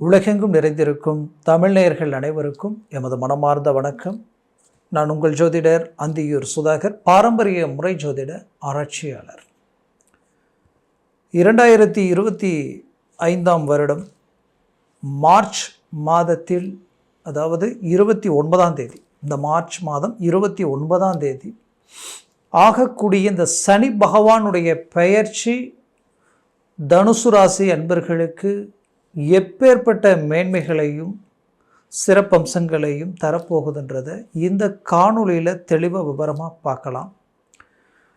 உலகெங்கும் நிறைந்திருக்கும் தமிழ்நேயர்கள் அனைவருக்கும் எமது மனமார்ந்த வணக்கம். நான் உங்கள் ஜோதிடர் அந்தியூர் சுதாகர் பாரம்பரிய முறை ஜோதிட ஆராய்ச்சியாளர். இரண்டாயிரத்தி இருபத்தி ஐந்தாம் வருடம் மார்ச் மாதத்தில் அதாவது இருபத்தி ஒன்பதாம் தேதி இந்த மார்ச் மாதம் இருபத்தி ஒன்பதாம் தேதி ஆகக்கூடிய இந்த சனி பகவானுடைய பெயர்ச்சி தனுசு ராசி அன்பர்களுக்கு எப்பேற்பட்ட மேன்மைகளையும் சிறப்பம்சங்களையும் தரப்போகுதுன்றதை இந்த காணொளியில் தெளிவாக விவரமாக பார்க்கலாம்.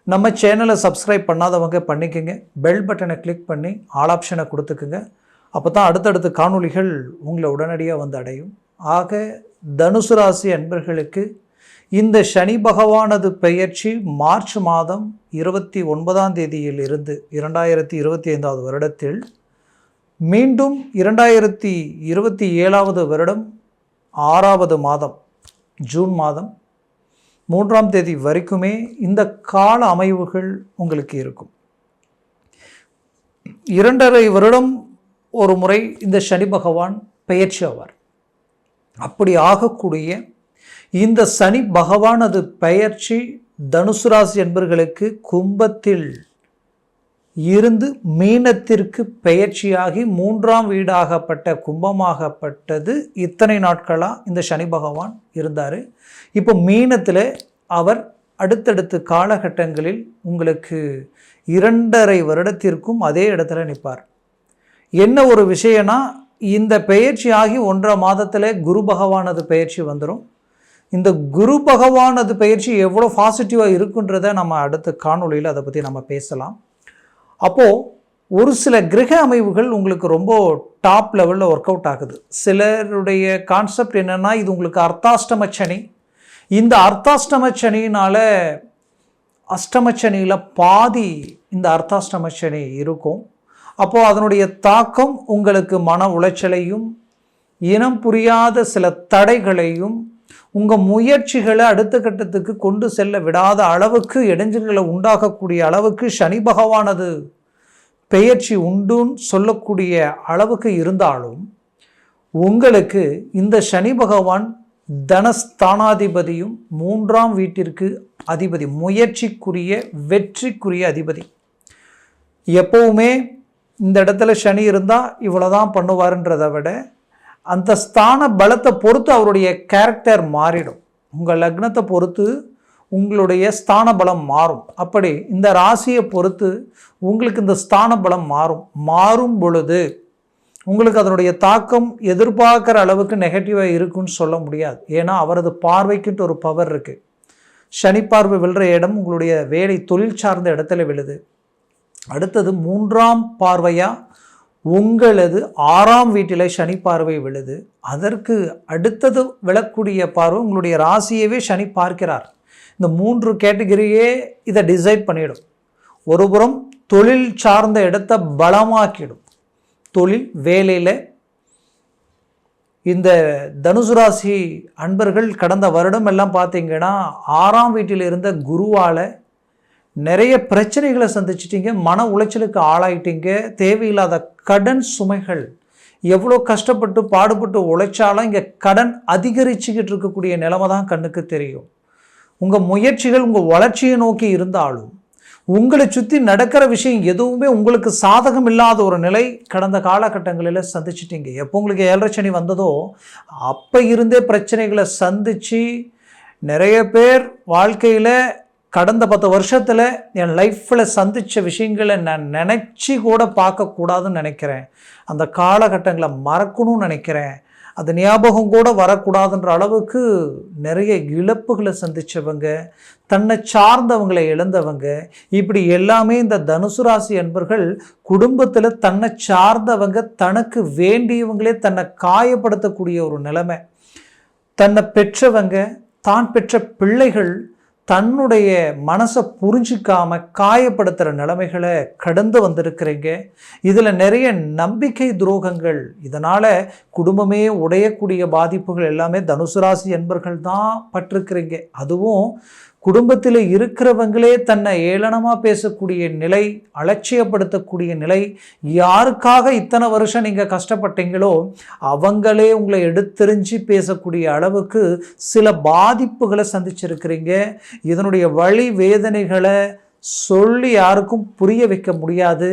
நம்ம சேனலை சப்ஸ்கிரைப் பண்ணாதவங்க பண்ணிக்கோங்க. பெல் பட்டனை கிளிக் பண்ணி ஆல் ஆப்ஷனை கொடுத்துக்குங்க. அப்போ தான் அடுத்தடுத்த காணொலிகள் உங்களை உடனடியாக வந்து அடையும். ஆக தனுசு ராசி அன்பர்களுக்கு இந்த சனி பகவானது பெயர்ச்சி மார்ச் மாதம் இருபத்தி ஒன்பதாம் தேதியில் இருந்து இரண்டாயிரத்தி இருபத்தி ஐந்தாவது வருடத்தில் மீண்டும் இரண்டாயிரத்தி இருபத்தி ஏழாவது வருடம் ஆறாவது மாதம் ஜூன் மாதம் மூன்றாம் தேதி வரைக்குமே இந்த கால அமைவுகள் உங்களுக்கு இருக்கும். இரண்டரை வருடம் ஒரு முறை இந்த சனி பகவான் பெயர்ச்சி ஆவார். அப்படி ஆகக்கூடிய இந்த சனி பகவானது பெயர்ச்சி தனுசு ராசி என்பர்களுக்கு கும்பத்தில் இருந்து மீனத்திற்கு பெயர்ச்சியாகி மூன்றாம் வீடாகப்பட்ட கும்பமாகப்பட்டது இத்தனை நாட்களாக இந்த சனி பகவான் இருந்தார். இப்போ மீனத்தில் அவர் அடுத்தடுத்த காலகட்டங்களில் உங்களுக்கு இரண்டரை வருடத்திற்கும் அதே இடத்துல நிற்பார். என்ன ஒரு விஷயம்னா இந்த பெயர்ச்சி ஆகி ஒன்றரை மாதத்தில் குரு பகவானது பெயர்ச்சி வந்துடும் இந்த குரு பகவானது பயிற்சி எவ்வளோ பாசிட்டிவாக இருக்குன்றதை நம்ம அடுத்த காணொளியில் அதை பற்றி நம்ம பேசலாம். அப்போது ஒரு சில கிரக அமைவுகள் உங்களுக்கு ரொம்ப டாப் லெவலில் ஒர்க் அவுட் ஆகுது. சிலருடைய கான்செப்ட் என்னென்னா இது உங்களுக்கு அர்த்தாஷ்டம சனி. இந்த அர்த்தாஷ்டம ஷனியினால் அஷ்டம சனியில் பாதி இந்த அர்த்தாஷ்டம சனி இருக்கும். அப்போது அதனுடைய தாக்கம் உங்களுக்கு மன உளைச்சலையும் இனம் புரியாத சில தடைகளையும் உங்கள் முயற்சிகளை அடுத்த கட்டத்துக்கு கொண்டு செல்ல விடாத அளவுக்கு இடைஞ்சல்களை உண்டாகக்கூடிய அளவுக்கு சனி பகவானது பெயர்ச்சி உண்டுன்னு சொல்லக்கூடிய அளவுக்கு இருந்தாலும் உங்களுக்கு இந்த சனி பகவான் தனஸ்தானாதிபதியும் மூன்றாம் வீட்டிற்கு அதிபதி முயற்சிக்குரிய வெற்றிக்குரிய அதிபதி. எப்பவுமே இந்த இடத்துல சனி இருந்தால் இவ்வளோதான் பண்ணுவாருன்றதை விட அந்த ஸ்தான பலத்தை பொறுத்து அவருடைய கேரக்டர் மாறிடும். உங்கள் லக்னத்தை பொறுத்து உங்களுடைய ஸ்தான பலம் மாறும். அப்படி இந்த ராசியை பொறுத்து உங்களுக்கு இந்த ஸ்தான பலம் மாறும். மாறும் பொழுது உங்களுக்கு அதனுடைய தாக்கம் எதிர்பார்க்குற அளவுக்கு நெகட்டிவாக இருக்குன்னு சொல்ல முடியாது. ஏன்னா அவரது பார்வைக்குன்ட்டு ஒரு பவர் இருக்குது சனி பார்வை விழுற இடம் உங்களுடைய வேலை தொழில் சார்ந்த இடத்துல விழுது. அடுத்தது மூன்றாம் பார்வையாக உங்களது ஆறாம் வீட்டில் சனி பார்வை விழுது. அதற்கு அடுத்தது விழக்கூடிய பார்வை உங்களுடைய ராசியவே சனி பார்க்கிறார். இந்த மூன்று கேட்டகரியே இதை டிசைட் பண்ணிடும். ஒருபுறம் தொழில் சார்ந்த இடத்தை பலமாக்கிடும். தொழில் வேலையில் இந்த தனுசு ராசி அன்பர்கள் கடந்த வருடம் எல்லாம் பார்த்தீங்கன்னா ஆறாம் வீட்டில் இருந்த குருவால் நிறைய பிரச்சனைகளை சந்திச்சிட்டிங்க மன உளைச்சலுக்கு ஆளாயிட்டீங்க தேவையில்லாத கடன் சுமைகள் எவ்வளோ கஷ்டப்பட்டு பாடுபட்டு உழைச்சாலும் இங்கே கடன் அதிகரிச்சுக்கிட்டு இருக்கக்கூடிய நிலைமை தான் கண்ணுக்கு தெரியும். உங்கள் முயற்சிகள் உங்கள் வளர்ச்சியை நோக்கி இருந்தாலும் உங்களை சுற்றி நடக்கிற விஷயம் எதுவுமே உங்களுக்கு சாதகம் இல்லாத ஒரு நிலை கடந்த காலகட்டங்களில் சந்திச்சிட்டிங்க. எப்போ உங்களுக்கு ஏழரை சனி வந்ததோ அப்போ இருந்தே பிரச்சனைகளை சந்தித்து நிறைய பேர் வாழ்க்கையில் கடந்த பத்து வருஷத்தில் என் லைஃப்பில் சந்தித்த விஷயங்களை நான் நினச்சி கூட பார்க்கக்கூடாதுன்னு நினைக்கிறேன். அந்த காலகட்டங்களை மறக்கணும்னு நினைக்கிறேன். அது ஞாபகம் கூட வரக்கூடாதுன்ற அளவுக்கு நிறைய இழப்புகளை சந்தித்தவங்க தன்னை சார்ந்தவங்களை இழந்தவங்க இப்படி எல்லாமே இந்த தனுசு ராசி அன்பர்கள் குடும்பத்தில் தன்னை சார்ந்தவங்க தனக்கு வேண்டியவங்களே தன்னை காயப்படுத்தக்கூடிய ஒரு நிலைமை. தன்னை பெற்றவங்க தான் பெற்ற பிள்ளைகள் தன்னுடைய மனசை புரிஞ்சிக்காம காயப்படுத்துகிற நிலைமைகளை கடந்து வந்திருக்கிறீங்க. இதில் நிறைய நம்பிக்கை துரோகங்கள். இதனால் குடும்பமே உடையக்கூடிய பாதிப்புகள் எல்லாமே தனுசு ராசி என்பர்கள் தான் பட்டிருக்கிறீங்க. அதுவும் குடும்பத்தில் இருக்கிறவங்களே தன்னை ஏளனமாக பேசக்கூடிய நிலை அலட்சியப்படுத்தக்கூடிய நிலை யாருக்காக இத்தனை வருஷம் நீங்கள் கஷ்டப்பட்டீங்களோ அவங்களே உங்களை எடுத்தெறிஞ்சு பேசக்கூடிய அளவுக்கு சில பாதிப்புகளை சந்திச்சிருக்கிறீங்க. இதனுடைய வழி வேதனைகளை சொல்லி யாருக்கும் புரிய வைக்க முடியாது.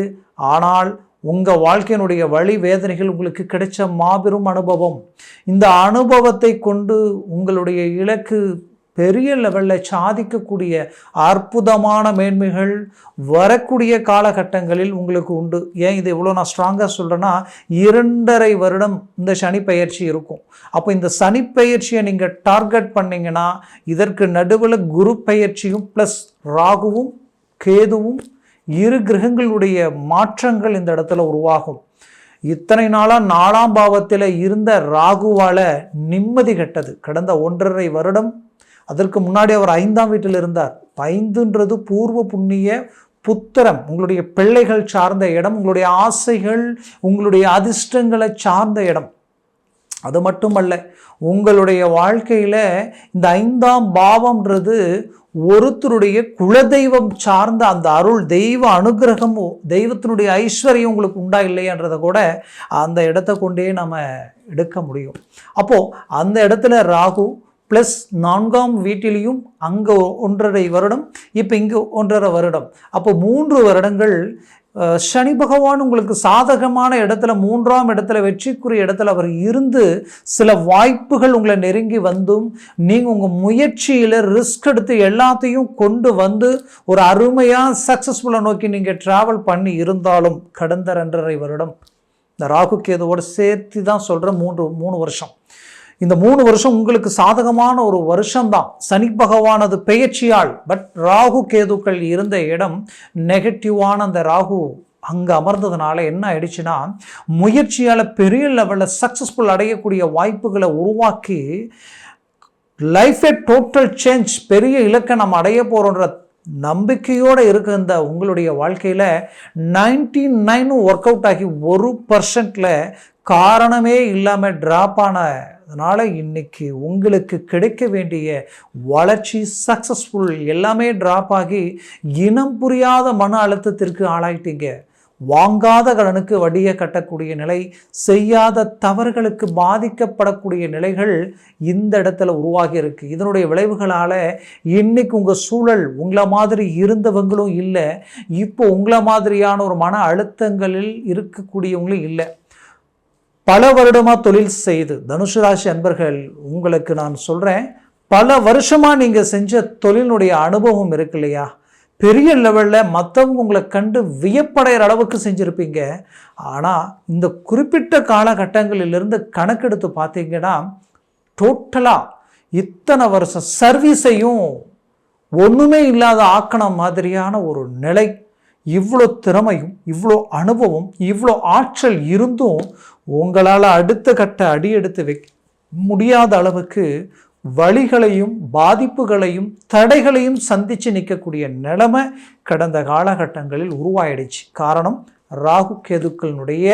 ஆனால் உங்கள் வாழ்க்கையினுடைய வழி வேதனைகள் உங்களுக்கு கிடைச்ச மாபெரும் அனுபவம். இந்த அனுபவத்தை கொண்டு உங்களுடைய இலக்கு பெரிய லெவலில் சாதிக்கக்கூடிய அற்புதமான மேன்மைகள் வரக்கூடிய காலகட்டங்களில் உங்களுக்கு உண்டு. ஏன் இது இவ்வளோ நான் ஸ்ட்ராங்காக சொல்கிறேன்னா இரண்டரை வருடம் இந்த சனி பயிற்சி இருக்கும். அப்போ இந்த சனி பயிற்சியை நீங்கள் டார்கெட் பண்ணிங்கன்னா இதற்கு நடுவில் குரு பயிற்சியும் ப்ளஸ் ராகுவும் கேதுவும் இரு கிரகங்களுடைய மாற்றங்கள் இந்த இடத்துல உருவாகும். இத்தனை நாளாக நாலாம் பாவத்தில் இருந்த ராகுவால் நிம்மதி கெட்டது. கடந்த ஒன்றரை வருடம் அதற்கு முன்னாடி அவர் ஐந்தாம் வீட்டில் இருந்தார். ஐந்துன்றது பூர்வ புண்ணிய புத்திரம். உங்களுடைய பிள்ளைகள் சார்ந்த இடம் உங்களுடைய ஆசைகள் உங்களுடைய அதிர்ஷ்டங்களை சார்ந்த இடம். அது மட்டுமல்ல உங்களுடைய வாழ்க்கையில் இந்த ஐந்தாம் பாவம்ன்றது ஒருத்தருடைய குலதெய்வம் சார்ந்த அந்த அருள் தெய்வ அனுகிரகம் தெய்வத்தினுடைய ஐஸ்வர்யம் உங்களுக்கு உண்டா இல்லையான்றதை கூட அந்த இடத்த கொண்டே நம்ம எடுக்க முடியும். அப்போது அந்த இடத்துல ராகு ப்ளஸ் நான்காம் வீட்டிலையும் அங்கே ஒன்றரை வருடம் இப்போ இங்கே ஒன்றரை வருடம். அப்போ மூன்று வருடங்கள் சனி பகவான் உங்களுக்கு சாதகமான இடத்துல மூன்றாம் இடத்துல வெற்றிக்குரிய இடத்துல அவர் இருந்து சில வாய்ப்புகள் உங்களை நெருங்கி வந்தும் நீங்கள் உங்கள் முயற்சியில் ரிஸ்க் எடுத்து எல்லாத்தையும் கொண்டு வந்து ஒரு அருமையாக சக்ஸஸ்ஃபுல்லாக நோக்கி நீங்கள் ட்ராவல் பண்ணி இருந்தாலும் கடந்த ரெண்டரை வருடம். இந்த ராகு கேதுவோடு சேர்த்து தான் சொல்கிறேன் மூன்று மூணு வருஷம். இந்த மூணு வருஷம் உங்களுக்கு சாதகமான ஒரு வருஷம்தான். சனி பகவானது பெயர்ச்சியால் பட் ராகு கேதுக்கள் இருந்த இடம் நெகட்டிவான அந்த ராகு அங்கே அமர்ந்ததுனால என்ன ஆயிடுச்சுன்னா முயற்சியால் பெரிய லெவலில் சக்ஸஸ்ஃபுல் அடையக்கூடிய வாய்ப்புகளை உருவாக்கி லைஃபே டோட்டல் சேஞ்ச் பெரிய இலக்கை நம்ம அடைய போகிறோன்ற நம்பிக்கையோடு இருக்கின்ற உங்களுடைய வாழ்க்கையில் நைன்டி நைனும் ஒர்க் அவுட் ஆகி ஒரு பர்சன்டில் காரணமே இல்லாமல் ட்ராப் ஆன அதனால் இன்றைக்கி உங்களுக்கு கிடைக்க வேண்டிய வளர்ச்சி சக்ஸஸ்ஃபுல் எல்லாமே ட்ராப் ஆகி இனம் புரியாத மன அழுத்தத்திற்கு ஆளாயிட்டீங்க. வாங்காத கடனுக்கு வட்டியை கட்டக்கூடிய நிலை செய்யாத தவறுகளுக்கு பாதிக்கப்படக்கூடிய நிலைகள் இந்த இடத்துல உருவாகி இருக்கு. இதனுடைய விளைவுகளால் இன்னைக்கு உங்கள் சூழல் உங்களை மாதிரி இருந்தவங்களும் இல்லை இப்போ உங்களை மாதிரியான ஒரு மன அழுத்தங்களில் இருக்கக்கூடியவங்களும் இல்லை. பல வருடமாக தொழில் செய்து தனுசு ராசி அன்பர்கள் உங்களுக்கு நான் சொல்கிறேன் பல வருஷமாக நீங்கள் செஞ்ச தொழிலுடைய அனுபவம் இருக்கு இல்லையா? பெரிய லெவலில் மற்றவங்க உங்களை கண்டு வியப்படைகிற அளவுக்கு செஞ்சுருப்பீங்க. ஆனால் இந்த குறிப்பிட்ட காலகட்டங்களிலிருந்து கணக்கெடுத்து பார்த்தீங்கன்னா டோட்டலாக இத்தனை வருஷம் சர்வீஸையும் ஒன்றுமே இல்லாத ஆக்கணம் மாதிரியான ஒரு நிலை இவ்வளோ திறமையும் இவ்வளோ அனுபவம் இவ்வளோ ஆற்றல் இருந்தும் உங்களால் அடுத்த கட்ட அடி எடுத்து வை முடியாத அளவுக்கு வழிகளையும் பாதிப்புகளையும் தடைகளையும் சந்தித்து நிற்கக்கூடிய நிலைமை கடந்த காலகட்டங்களில் உருவாயிடுச்சு. காரணம் ராகு கேதுக்களினுடைய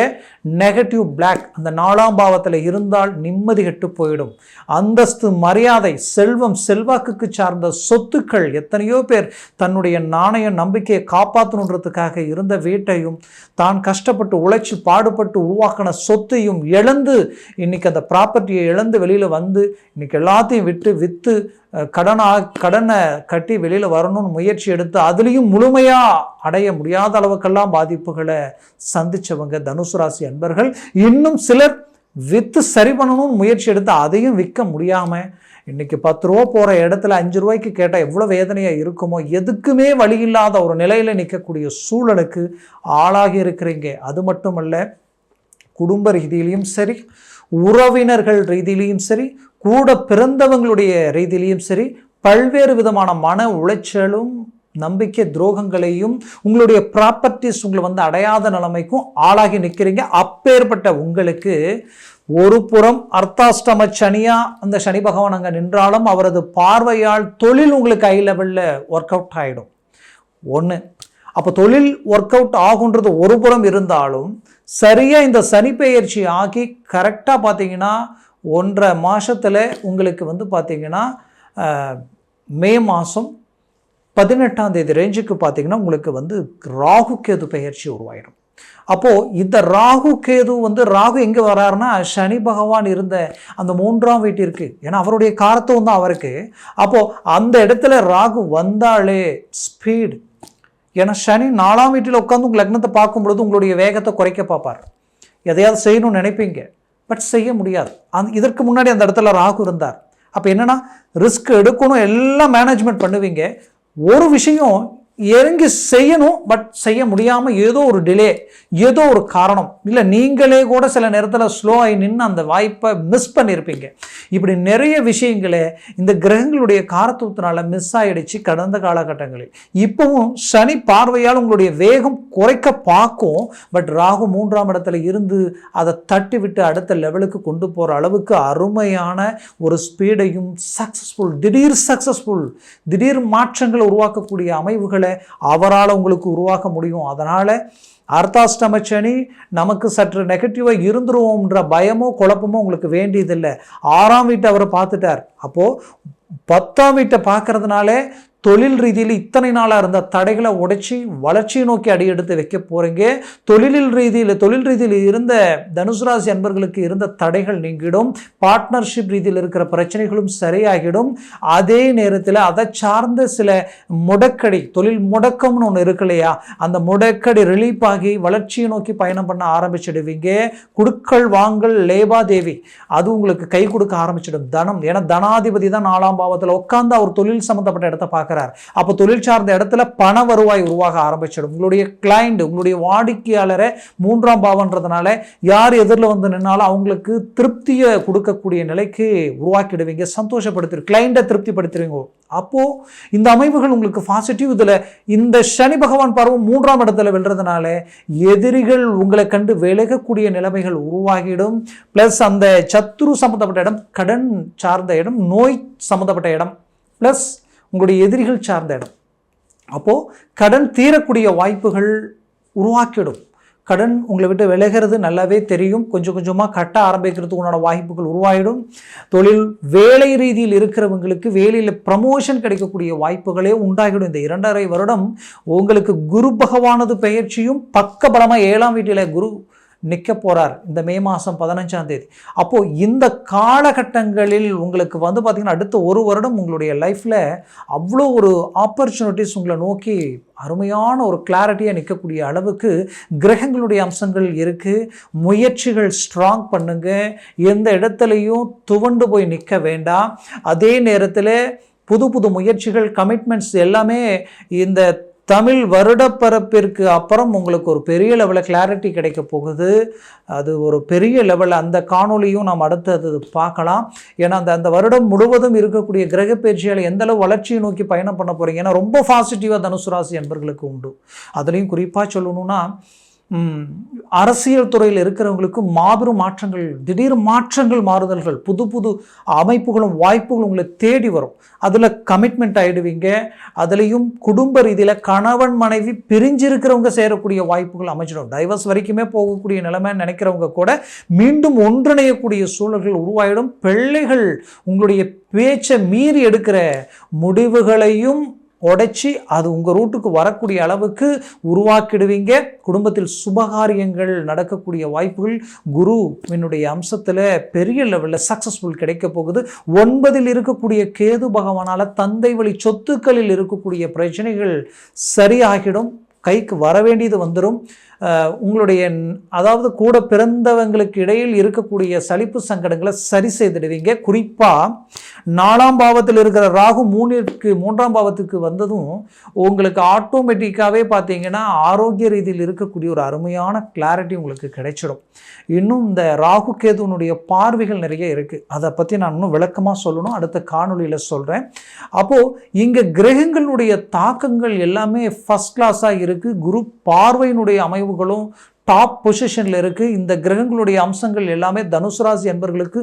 நெகட்டிவ் பிளாக் அந்த நாலாம் பாவத்தில் இருந்தால் நிம்மதி கெட்டு போயிடும். அந்தஸ்து மரியாதை செல்வம் செல்வாக்குக்கு சார்ந்த சொத்துக்கள் எத்தனையோ பேர் தன்னுடைய நாணய நம்பிக்கையை காப்பாற்றணுன்றதுக்காக இருந்த வீட்டையும் தான் கஷ்டப்பட்டு உழைச்சி பாடுபட்டு உருவாக்கின சொத்தையும் இழந்து இன்னைக்கு அந்த ப்ராப்பர்ட்டியை இழந்து வெளியில் வந்து இன்னைக்கு எல்லாத்தையும் விட்டு விற்று கடனாக கடனை கட்டி வெளியில் வரணும்னு முயற்சி எடுத்து அதுலேயும் முழுமையாக அடைய முடியாத அளவுக்கெல்லாம் பாதிப்புகளை சந்தித்தவங்க தனுசு ராசி அன்பர்கள் இன்னும் சிலர் விற்று சரி பண்ணணும்னு முயற்சி எடுத்து அதையும் விற்க முடியாமல் இன்றைக்கி பத்து ரூபா போகிற இடத்துல அஞ்சு ரூபாய்க்கு கேட்டால் எவ்வளோ வேதனையாக இருக்குமோ எதுக்குமே வழி இல்லாத ஒரு நிலையில் நிற்கக்கூடிய சூழலுக்கு ஆளாகி இருக்கிறீங்க. அது மட்டுமல்ல குடும்ப ரீதியிலையும் சரி உறவினர்கள் ரீதியிலையும் சரி கூட பிறந்தவங்களுடைய ரீதியிலையும் சரி பல்வேறு விதமான மன உளைச்சலும் நம்பிக்கை துரோகங்களையும் உங்களுடைய ப்ராப்பர்ட்டிஸ் உங்களை வந்து அடையாத நிலைமைக்கும் ஆளாகி நிற்கிறீங்க அப்பேற்பட்ட உங்களுக்கு ஒரு புறம் அர்த்தாஷ்டம சனியா அந்த சனி பகவான் அங்கே நின்றாலும் அவரது பார்வையால் தொழில் உங்களுக்கு ஹை லெவலில் ஒர்க் அவுட் ஆகிடும் ஒன்று அப்போ தொழில் ஒர்க் அவுட் ஆகுன்றது ஒரு புறம் இருந்தாலும் சரியாக இந்த சனி பெயர்ச்சி ஆகி கரெக்டாக பார்த்தீங்கன்னா ஒன்றரை மாதத்தில் உங்களுக்கு வந்து பார்த்திங்கன்னா மே மாதம் பதினெட்டாம் தேதி ரேஞ்சுக்கு பார்த்தீங்கன்னா உங்களுக்கு வந்து ராகு கேது பெயர்ச்சி உருவாயிடும். அப்போது இந்த ராகு கேது வந்து ராகு எங்கே வராருன்னா சனி பகவான் இருந்த அந்த மூன்றாம் வீட்டிற்கு. ஏன்னா அவருடைய காரத்துவம் தான் அவருக்கு. அப்போது அந்த இடத்துல ராகு வந்தாலே ஸ்பீடு ஏன்னா சனி நாலாம் வீட்டில் உட்காந்து உங்கள் லக்னத்தை பார்க்கும் பொழுது உங்களுடைய வேகத்தை குறைக்க பார்ப்பார். எதையாவது செய்யணும்னு நினைப்பீங்க. பட் செய்ய முடியாது. அந் இதற்கு முன்னாடி அந்த இடத்துல ராகு இருந்தார். அப்போ என்னென்னா ரிஸ்க் எடுக்கணும் எல்லாம் மேனேஜ்மெண்ட் பண்ணுவீங்க. ஒரு விஷயம் இறங்கி செய்யணும் பட் செய்ய முடியாமல் ஏதோ ஒரு டிலே ஏதோ ஒரு காரணம். இல்லை நீங்களே கூட சில நேரத்தில் ஸ்லோ ஆகி நின்று அந்த வாய்ப்பை மிஸ் பண்ணியிருப்பீங்க இப்படி நிறைய விஷயங்களே இந்த கிரகங்களுடைய காரத்துவத்தினால மிஸ் ஆகிடுச்சு கடந்த காலகட்டங்களில். இப்போவும் சனி பார்வையால் உங்களுடைய வேகம் குறைக்க பார்க்கும் பட் ராகு மூன்றாம் இடத்துல இருந்து அதை தட்டி விட்டு அடுத்த லெவலுக்கு கொண்டு போகிற அளவுக்கு அருமையான ஒரு ஸ்பீடையும் சக்ஸஸ்ஃபுல் திடீர் சக்ஸஸ்ஃபுல் திடீர் மாற்றங்களை உருவாக்கக்கூடிய அமைவுகளை அவரால் உங்களுக்கு உருவாக்க முடியும். அதனால் அர்த்தாஷ்டம சனி நமக்கு சற்று நெகட்டிவாக இருந்துருவோம்ன்ற பயமோ குழப்பமோ உங்களுக்கு வேண்டியதில்லை. ஆறாம் வீட்டை அவர் பார்த்துட்டார். அப்போது பத்தாம் வீட்டை பார்க்கறதுனால தொழில் ரீதியில் இத்தனை நாளாக இருந்த தடைகளை உடைச்சி வளர்ச்சியை நோக்கி அடி எடுத்து வைக்க போகிறீங்க தொழிலில் ரீதியில் தொழில் ரீதியில் இருந்த தனுசு ராசி அன்பர்களுக்கு இருந்த தடைகள் நீங்கிடும். பார்ட்னர்ஷிப் ரீதியில் இருக்கிற பிரச்சனைகளும் சரியாகிடும். அதே நேரத்தில் அதை சார்ந்த சில முடக்கடி தொழில் முடக்கம்னு ஒன்று இருக்கு இல்லையா? அந்த முடக்கடி ரிலீஃப் ஆகி வளர்ச்சியை நோக்கி பயணம் பண்ண ஆரம்பிச்சிடுவீங்க. குடுக்கல் வாங்கல் லேபாதேவி அது உங்களுக்கு கை கொடுக்க ஆரம்பிச்சிடும். தனம் ஏன்னா தனாதிபதி தான் நாலாம் பாவத்தில் உட்காந்து அவர் தொழில் சம்மந்தப்பட்ட இடத்த பார்க்குறார். அப்போ தொழில் சார்ந்த இடத்துல பண வருவாய் உருவாக ஆரம்பிச்சிடும். உங்களுடைய கிளைண்ட் உங்களுடைய வாடிக்கையாளரை மூன்றாம் பாவன்றதுனால யார் எதிரில் வந்து நின்னாலும் அவங்களுக்கு திருப்தியை கொடுக்கக்கூடிய நிலைக்கு உருவாக்கிடுவீங்க. சந்தோஷப்படுத்து கிளைண்ட்டை திருப்திப்படுத்துவீங்க அப்போது இந்த அமைவுகள் உங்களுக்கு பாசிட்டிவ் இதில். இந்த சனி பகவான் பருவம் மூன்றாம் இடத்துல வெல்றதுனால எதிரிகள் உங்களை கண்டு விலகக்கூடிய நிலைமைகள் உருவாகிடும். ப்ளஸ் அந்த சத்துரு சம்மந்தப்பட்ட இடம் கடன் சார்ந்த இடம் நோய் சம்மந்தப்பட்ட இடம். ப்ளஸ் உங்களுடைய எதிரிகள் சார்ந்த இடம். அப்போது கடன் தீரக்கூடிய வாய்ப்புகள் உருவாக்கிடும் கடன் உங்களை விட்டு விலகிறது நல்லாவே தெரியும். கொஞ்சம் கொஞ்சமாக கட்ட ஆரம்பிக்கிறதுக்கு உண்டான வாய்ப்புகள் உருவாகிடும் தொழில் வேலை ரீதியில் இருக்கிறவங்களுக்கு வேலையில் ப்ரமோஷன் கிடைக்கக்கூடிய வாய்ப்புகளே உண்டாகிடும் இந்த இரண்டரை வருடம் உங்களுக்கு குரு பகவானது பெயர்ச்சியும் பக்கபலமாக ஏழாம் வீட்டில் குரு நிற்க போகிறார் இந்த மே மாதம் பதினஞ்சாம் தேதி. அப்போது இந்த காலகட்டங்களில் உங்களுக்கு வந்து பார்த்திங்கன்னா அடுத்த ஒரு வருடம் உங்களுடைய லைஃப்பில் அவ்வளோ ஒரு ஆப்பர்ச்சுனிட்டிஸ் உங்களை நோக்கி அருமையான ஒரு கிளாரிட்டியாக நிற்கக்கூடிய அளவுக்கு கிரகங்களுடைய அம்சங்கள் இருக்குது முயற்சிகள் ஸ்ட்ராங் பண்ணுங்க. எந்த இடத்துலையும் துவண்டு போய் நிற்க வேண்டாம். அதே நேரத்தில் புது புது முயற்சிகள் கமிட்மெண்ட்ஸ் எல்லாமே இந்த தமிழ் வருடப்பரப்பிற்கு அப்புறம் உங்களுக்கு ஒரு பெரிய லெவலில் கிளாரிட்டி கிடைக்க போகுது. அது ஒரு பெரிய லெவலில் அந்த காணொளியும் நாம் அடுத்தது பார்க்கலாம். ஏன்னா அந்த அந்த வருடம் முழுவதும் இருக்கக்கூடிய கிரக பயிற்சியால் வளர்ச்சியை நோக்கி பயணம் பண்ண போகிறீங்க ஏன்னா ரொம்ப பாசிட்டிவாக தனுசு ராசி என்பர்களுக்கு உண்டு. அதுலேயும் குறிப்பாக சொல்லணும்னா அரசியல் துறையில் இருக்கிறவங்களுக்கு மாபெரும் மாற்றங்கள் திடீர் மாற்றங்கள் மாறுதல்கள் புது புது அமைப்புகளும் வாய்ப்புகளும் உங்களை தேடி வரும். அதில் கமிட்மெண்ட் ஆகிடுவீங்க அதுலேயும் குடும்ப ரீதியில் கணவன் மனைவி பிரிஞ்சிருக்கிறவங்க சேரக்கூடிய வாய்ப்புகள் அமைச்சிடும் டைவர்ஸ் வரைக்குமே போகக்கூடிய நிலைமைன்னு நினைக்கிறவங்க கூட மீண்டும் ஒன்றிணையக்கூடிய சூழல்கள் உருவாயிடும். பிள்ளைகள் உங்களுடைய பேச்சை மீறி எடுக்கிற முடிவுகளையும் உடைச்சி அது உங்கள் ரூட்டுக்கு வரக்கூடிய அளவுக்கு உருவாக்கிடுவீங்க. குடும்பத்தில் சுபகாரியங்கள் நடக்கக்கூடிய வாய்ப்புகள் குரு என்னுடைய அம்சத்தில் பெரிய லெவலில் சக்ஸஸ்ஃபுல் கிடைக்க போகுது. ஒன்பதில் இருக்கக்கூடிய கேது பகவானால் தந்தை வழி சொத்துக்களில் இருக்கக்கூடிய பிரச்சனைகள் சரியாகிடும். கைக்கு வர வேண்டியது வந்துடும் உங்களுடைய அதாவது கூட பிறந்தவங்களுக்கு இடையில் இருக்கக்கூடிய சலிப்பு சங்கடங்களை சரி செய்திடுவீங்க. குறிப்பாக நாலாம் பாவத்தில் இருக்கிற ராகு மூணிற்கு மூன்றாம் பாவத்துக்கு வந்ததும் உங்களுக்கு ஆட்டோமேட்டிக்காகவே பார்த்தீங்கன்னா ஆரோக்கிய ரீதியில் இருக்கக்கூடிய ஒரு அருமையான கிளாரிட்டி உங்களுக்கு கிடைச்சிடும். இன்னும் இந்த ராகு கேதுனுடைய பார்வைகள் நிறைய இருக்குது அதை பற்றி நான் இன்னும் விளக்கமாக சொல்லணும். அடுத்த காணொளியில் சொல்கிறேன் அப்போது இங்கே கிரகங்களுடைய தாக்கங்கள் எல்லாமே ஃபஸ்ட் கிளாஸாக இருக்குது குரு பார்வையினுடைய அமைவுகளும் டாப் பொசிஷனில் இருக்குது இந்த கிரகங்களுடைய அம்சங்கள் எல்லாமே தனுசு ராசி என்பர்களுக்கு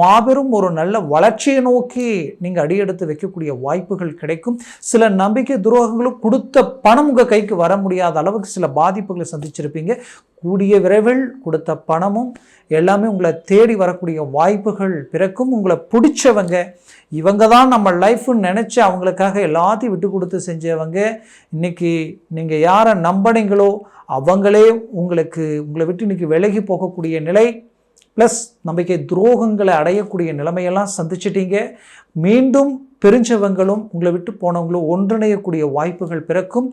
மாபெரும் ஒரு நல்ல வளர்ச்சியை நோக்கி நீங்கள் அடியெடுத்து வைக்கக்கூடிய வாய்ப்புகள் கிடைக்கும். சில நம்பிக்கை துரோகங்களும் கொடுத்த பணம் உங்கள் கைக்கு வர முடியாத அளவுக்கு சில பாதிப்புகளை சந்திச்சிருப்பீங்க. கூடிய விரைவில் கொடுத்த பணமும் எல்லாமே உங்களை தேடி வரக்கூடிய வாய்ப்புகள் பிறக்கும். உங்களை பிடிச்சவங்க இவங்க தான் நம்ம லைஃப்னு நினச்சி அவங்களுக்காக எல்லாத்தையும் விட்டு கொடுத்து செஞ்சவங்க. இன்றைக்கி நீங்கள் யாரை நம்பினீங்களோ அவங்களே உங்களுக்கு உங்களை விட்டு இன்னைக்கு விலகி போகக்கூடிய நிலை. ப்ளஸ் நம்பிக்கை துரோகங்களை அடையக்கூடிய நிலைமையெல்லாம் சந்திச்சிட்டீங்க. மீண்டும் பிரிஞ்சவங்களும் உங்களை விட்டு போனவங்களும் ஒன்றிணையக்கூடிய வாய்ப்புகள் பிறக்கும்.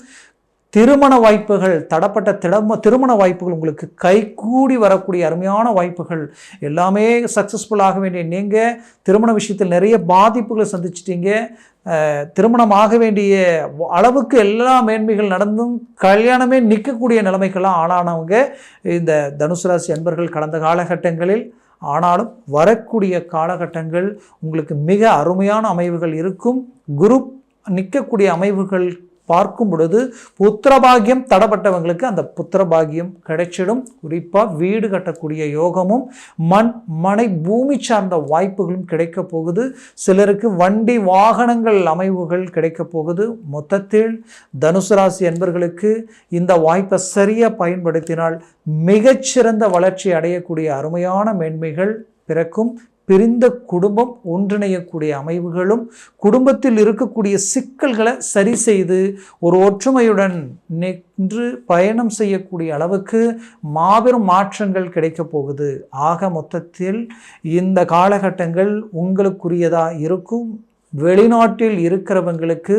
திருமண வாய்ப்புகள் தடப்பட்ட திடம திருமண வாய்ப்புகள் உங்களுக்கு கைகூடி வரக்கூடிய அருமையான வாய்ப்புகள். எல்லாமே சக்ஸஸ்ஃபுல் ஆக வேண்டிய நீங்கள் திருமண விஷயத்தில் நிறைய பாதிப்புகளை சந்திச்சிட்டீங்க. திருமணம் ஆக வேண்டிய அளவுக்கு எல்லா மேன்மைகள் நடந்தும் கல்யாணமே நிற்கக்கூடிய நிலைமைக்கெல்லாம் ஆளானவங்க இந்த தனுசு ராசி அன்பர்கள் கடந்த காலகட்டங்களில். ஆனாலும் வரக்கூடிய காலகட்டங்கள் உங்களுக்கு மிக அருமையான அமைவுகள் இருக்கும். குரு நிற்கக்கூடிய அமைவுகள் பார்க்கும் பொழுது புத்திரபாகியம் தடப்பட்டவங்களுக்கு அந்த புத்திரபாகியம் கிடைச்சிடும். குறிப்பாக வீடு கட்டக்கூடிய யோகமும் மண் மனை பூமி சார்ந்த வாய்ப்புகளும் கிடைக்க போகுது. சிலருக்கு வண்டி வாகனங்கள் அமைவுகள் கிடைக்க போகுது. மொத்தத்தில் தனுசு ராசி என்பர்களுக்கு இந்த வாய்ப்பை சரியாக பயன்படுத்தினால் மிகச்சிறந்த வளர்ச்சி அடையக்கூடிய அருமையான மேன்மைகள் பிறக்கும். பிரிந்த குடும்பம் ஒன்றிணையக்கூடிய அமைவுகளும் குடும்பத்தில் இருக்கக்கூடிய சிக்கல்களை சரி செய்து ஒரு ஒற்றுமையுடன் நின்று பயணம் செய்யக்கூடிய அளவுக்கு மாபெரும் மாற்றங்கள் கிடைக்கப் போகுது. ஆக மொத்தத்தில் இந்த காலகட்டங்கள் உங்களுக்குரியதாக இருக்கும். வெளிநாட்டில் இருக்கிறவங்களுக்கு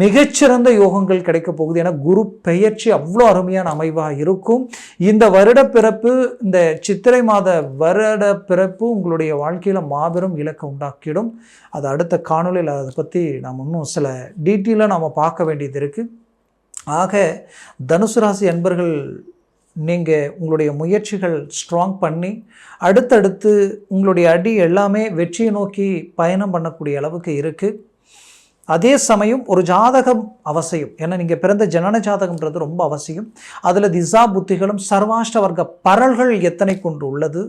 மிகச்சிறந்த யோகங்கள் கிடைக்க போகுது ஏன்னா குரு பெயர்ச்சி அவ்வளோ அருமையான அமைவாக இருக்கும். இந்த வருட பிறப்பு இந்த சித்திரை மாத வருட பிறப்பு உங்களுடைய வாழ்க்கையில் மாபெரும் இலக்கை உண்டாக்கிடும். அது அடுத்த காணொளியில் அதை பற்றி நாம் இன்னும் சில டீட்டெயிலாக நாம் பார்க்க வேண்டியது இருக்குது ஆக தனுசு ராசி அன்பர்கள் நீங்கள் உங்களுடைய முயற்சிகள் ஸ்ட்ராங் பண்ணி அடுத்தடுத்து உங்களுடைய அடி எல்லாமே வெற்றியை நோக்கி பயணம் பண்ணக்கூடிய அளவுக்கு இருக்குது அதே சமயம் ஒரு ஜாதகம் அவசியம். ஏன்னா நீங்கள் பிறந்த ஜனன ஜாதகம்ன்றது ரொம்ப அவசியம். அதில் திசா புத்திகளும் சர்வாஷ்ட வர்க்க பரல்கள் எத்தனை கொண்டு உள்ளது?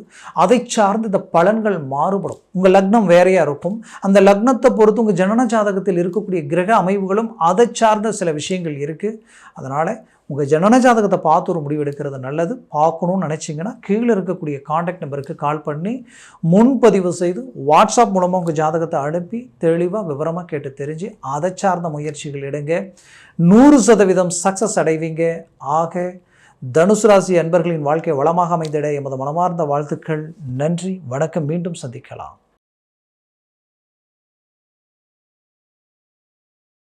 அதை சார்ந்து இந்த பலன்கள் மாறுபடும். உங்கள் லக்னம் வேறையாக இருக்கும். அந்த லக்னத்தை பொறுத்து உங்கள் ஜனன ஜாதகத்தில் இருக்கக்கூடிய கிரக அமைவுகளும் அதை சார்ந்த சில விஷயங்கள் இருக்குது அதனால் உங்கள் ஜனன ஜாதகத்தை பார்த்து ஒரு முடிவு எடுக்கிறது நல்லது. பார்க்கணும்னு நினச்சிங்கன்னா கீழே இருக்கக்கூடிய காண்டாக்ட் நம்பருக்கு கால் பண்ணி முன்பதிவு செய்து வாட்ஸ்அப் மூலமாக உங்கள் ஜாதகத்தை அனுப்பி தெளிவாக விவரமாக கேட்டு தெரிஞ்சு அதை சார்ந்த முயற்சிகள் எடுங்க. நூறு சதவீதம் சக்ஸஸ் அடைவீங்க. ஆக தனுசு ராசி அன்பர்களின் வாழ்க்கை வளமாக அமைந்திட எமது மனமார்ந்த வாழ்த்துக்கள். நன்றி. வணக்கம். மீண்டும் சந்திக்கலாம்.